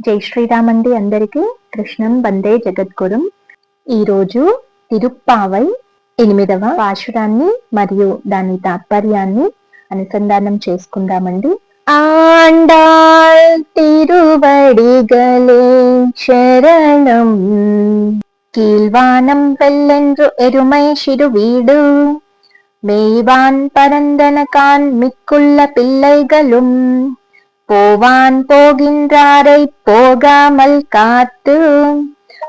జై శ్రీరామ్ అండి అందరికీ కృష్ణం వందే జగద్గురం ఈరోజు తిరుప్పావై ఎనిమిదవ పాశురాన్ని మరియు దాని తాత్పర్యాన్ని అనుసంధానం చేసుకుందామండి ఆండాల్ తిరువడిగలే శరణం కీల్వానం వెల్లెండ్రు ఎరుమై శిరువీడు மேய்வான் பரந்தனகான் மிக்குள்ள பிள்ளைகளும் போவான் போகின்றாரை போகாமல் காத்து.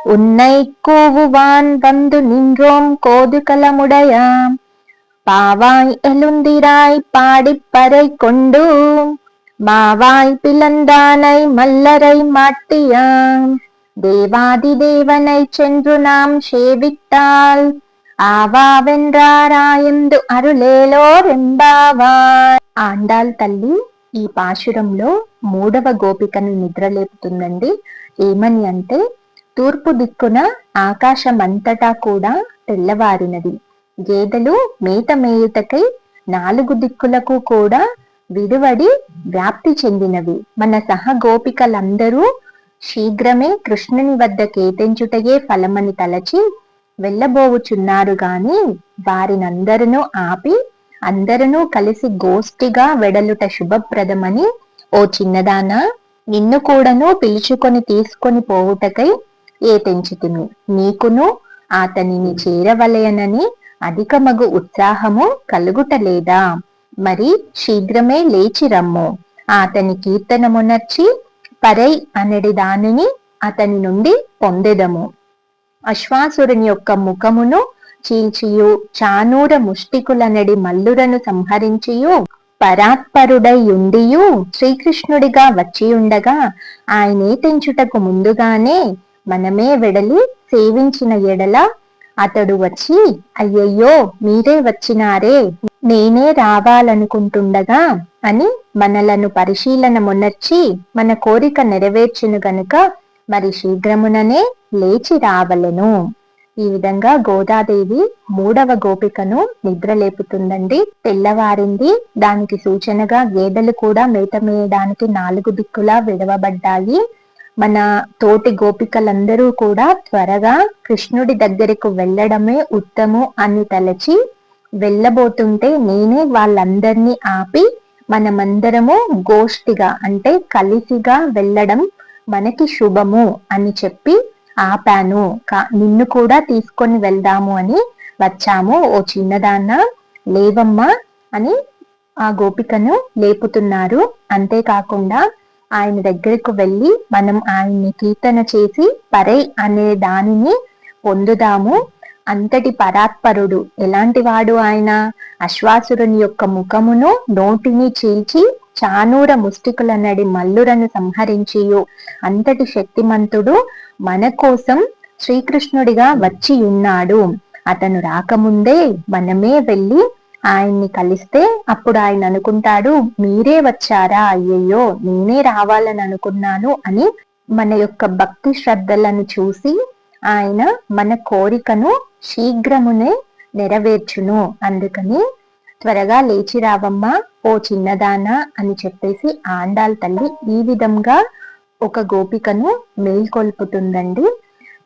உன்னை கூவுவான் வந்து நின்றோம் கோதுகலமுடையாம் பாவாய் எழுந்திராய் பாடிப்பறை கொண்டு. மாவாய் பிளந்தானை மல்லரை மாட்டியாம். தேவாதி தேவனை சென்று நாம் சேவித்தால் ஆவாவென்றாராயந்து அருளேலோர் எம்பாவாய் ஆண்டாள் தள்ளி ఈ పాశురంలో మూడవ గోపికను నిద్రలేపుతుందండి. ఏమని అంటే తూర్పు దిక్కున ఆకాశమంతటా కూడా తెల్లవారినది. గేదెలు మేత మేయుటకై నాలుగు దిక్కులకు కూడా విడివడి వ్యాప్తి చెందినవి. మన సహ గోపికలందరూ శీఘ్రమే కృష్ణుని వద్ద కేతించుటయే ఫలమని తలచి వెళ్ళబోవుచున్నారు గాని వారినందరినూ ఆపి అందరూ కలిసి గోష్ఠిగా వెడలుట శుభప్రదమని ఓ చిన్నదాన నిన్ను కూడాను పిలుచుకొని తీసుకొని పోవుటకై ఏ తెంచుతును నీకును అతనిని చేరవలయనని అధికమగు ఉత్సాహము కలుగుటలేదా మరి శీఘ్రమే లేచి రమ్ము. అతని కీర్తనమునర్చి పరై అనడి దానిని అతని నుండి పొందెదము. అశ్వాసురుని యొక్క ముఖమును చీల్చియు చానూర ముష్టికులనడి మల్లురను సంహరించియు పరాత్పరుడైయుండియు శ్రీకృష్ణుడిగా వచ్చియుండగా ఆయనే తెంచుటకు ముందుగానే మనమే వెడలి సేవించిన ఎడల అతడు వచ్చి అయ్యయ్యో మీరే వచ్చినారే నేనే రావాలనుకుంటుండగా అని మనలను పరిశీలన మునర్చి మన కోరిక నెరవేర్చును గనుక మరి శీఘ్రముననే లేచి రావలెను. ఈ విధంగా గోదాదేవి మూడవ గోపికను నిద్రలేపుతుందండి. తెల్లవారింది. దానికి సూచనగా గేదెలు కూడా మేత మేయడానికి నాలుగు దిక్కులా విడవబడ్డాయి. మన తోటి గోపికలందరూ కూడా త్వరగా కృష్ణుడి దగ్గరకు వెళ్ళడమే ఉత్తము అని తలచి వెళ్ళబోతుంటే నేనే వాళ్ళందరినీ ఆపి మనమందరము గోష్ఠిగా అంటే కలిసిగా వెళ్ళడం మనకి శుభము అని చెప్పి ఆపాను. నిన్ను కూడా తీసుకొని వెళ్దాము అని వచ్చాము. ఓ చిన్నదాన్న లేవమ్మా అని ఆ గోపికను లేపుతున్నారు. అంతేకాకుండా ఆయన దగ్గరకు వెళ్ళి మనం ఆయన్ని కీర్తన చేసి పరై అనే దానిని పొందుదాము. అంతటి పరాత్పరుడు. ఎలాంటి వాడు ఆయన? అశ్వాసురుని యొక్క ముఖమును నోటిని చీల్చి చానూర ముష్టికులనడి మల్లురను సంహరించియు. అంతటి శక్తిమంతుడు మన కోసం శ్రీకృష్ణుడిగా వచ్చి ఉన్నాడు. అతను రాకముందే మనమే వెళ్ళి ఆయన్ని కలిస్తే అప్పుడు ఆయన అనుకుంటాడు మీరే వచ్చారా? అయ్యయ్యో నేనే రావాలని అనుకున్నాను అని మన యొక్క భక్తి శ్రద్ధలను చూసి ఆయన మన కోరికను శీఘ్రమునే నెరవేర్చును. అందుకని త్వరగా లేచి రావమ్మా ఓ చిన్నదానా అని చెప్పేసి ఆండాల్ తల్లి ఈ విధంగా ఒక గోపికను మేల్కొల్పుతుందండి.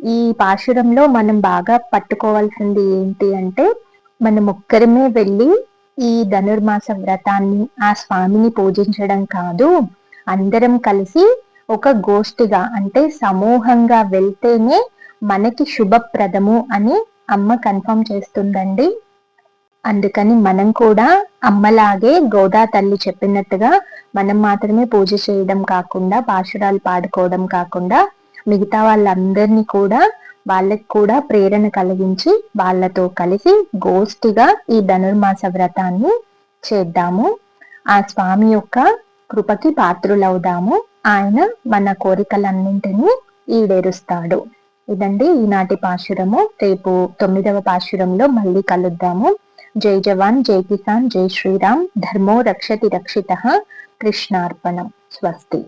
ఈ పాశురంలో మనం బాగా పట్టుకోవాల్సింది ఏంటి అంటే మనం ఒక్కరమే వెళ్ళి ఈ ధనుర్మాస వ్రతాన్ని ఆ స్వామిని పూజించడం కాదు. అందరం కలిసి ఒక గోష్ఠిగా అంటే సమూహంగా వెళ్తేనే మనకి శుభప్రదము అని అమ్మ కన్ఫర్మ్ చేస్తుందండి. అందుకని మనం కూడా అమ్మలాగే గోదా తల్లి చెప్పినట్టుగా మనం మాత్రమే పూజ చేయడం కాకుండా పాశురాలు పాడుకోవడం కాకుండా మిగతా వాళ్ళందరినీ కూడా వాళ్ళకి కూడా ప్రేరణ కలిగించి వాళ్ళతో కలిసి గోష్ఠిగా ఈ ధనుర్మాస వ్రతాన్ని చేద్దాము. ఆ స్వామి యొక్క కృపకి పాత్రులవుదాము. ఆయన మన కోరికలన్నింటినీ ఈడేరుస్తాడు. ఇదండి ఈనాటి పాశురము. రేపు తొమ్మిదవ పాశురంలో మళ్ళీ కలుద్దాము. జై జవాన్ జై కిసాన్ జై శ్రీరామ్. ధర్మో రక్షతి రక్షిత. కృష్ణార్పణం. స్వస్తి.